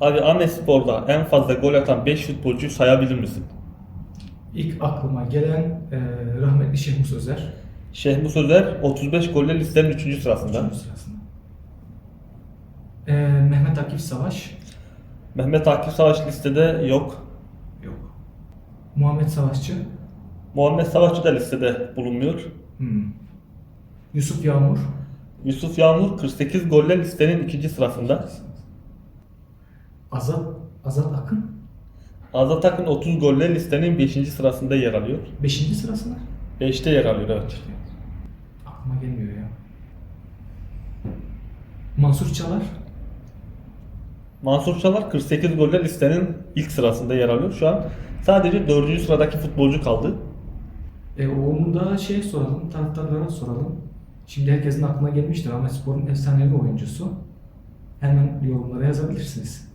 Abi Amespor'da en fazla gol atan 5 futbolcuyu sayabilir misin? İlk aklıma gelen e, rahmetli Şehmus Sözer. Şehmus Özer 35 golle listenin 3. sırasında. Üçüncü sırasında. E, Mehmet Akif Savaş. Mehmet Akif Savaş listede yok. Yok. Muhammed Savaşçı. Muhammed Savaşçı da listede bulunmuyor. Hmm. Yusuf Yağmur. Yusuf Yağmur 48 golle listenin 2. sırasında. Azat Azat Akın. Azat Akın 30 golle listenin 5. sırasında yer alıyor. Beşinci sırasında. 5'te yer alıyor evet. Aklıma gelmiyor ya. Mansur Çalar. Mansur Çalar 48 golle listenin ilk sırasında yer alıyor. Şu an sadece 4. sıradaki futbolcu kaldı. E, onu da şey soralım, taraftarlara soralım. Şimdi herkesin aklına gelmiştir Ahmet Spor'un efsanevi oyuncusu. Hemen yorumlara yazabilirsiniz.